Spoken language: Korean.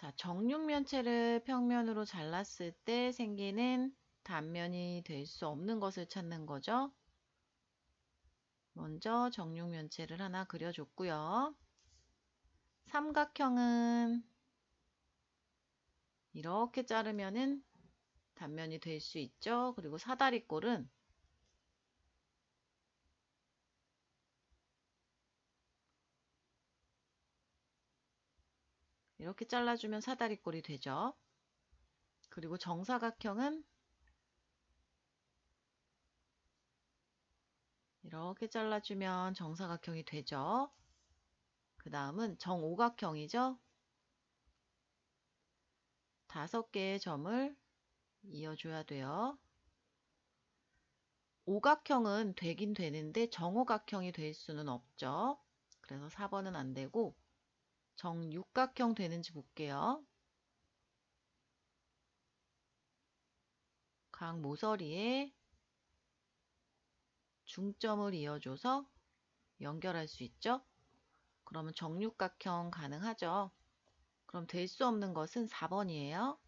자, 정육면체를 평면으로 잘랐을 때 생기는 단면이 될 수 없는 것을 찾는 거죠. 먼저 정육면체를 하나 그려줬고요. 삼각형은 이렇게 자르면은 단면이 될 수 있죠. 그리고 사다리꼴은 이렇게 잘라주면 사다리꼴이 되죠. 그리고 정사각형은 이렇게 잘라주면 정사각형이 되죠. 그 다음은 정오각형이죠. 다섯 개의 점을 이어줘야 돼요. 오각형은 되긴 되는데 정오각형이 될 수는 없죠. 그래서 4번은 안 되고 정육각형 되는지 볼게요. 각 모서리에 중점을 이어줘서 연결할 수 있죠. 그러면 정육각형 가능하죠. 그럼 될 수 없는 것은 4번이에요.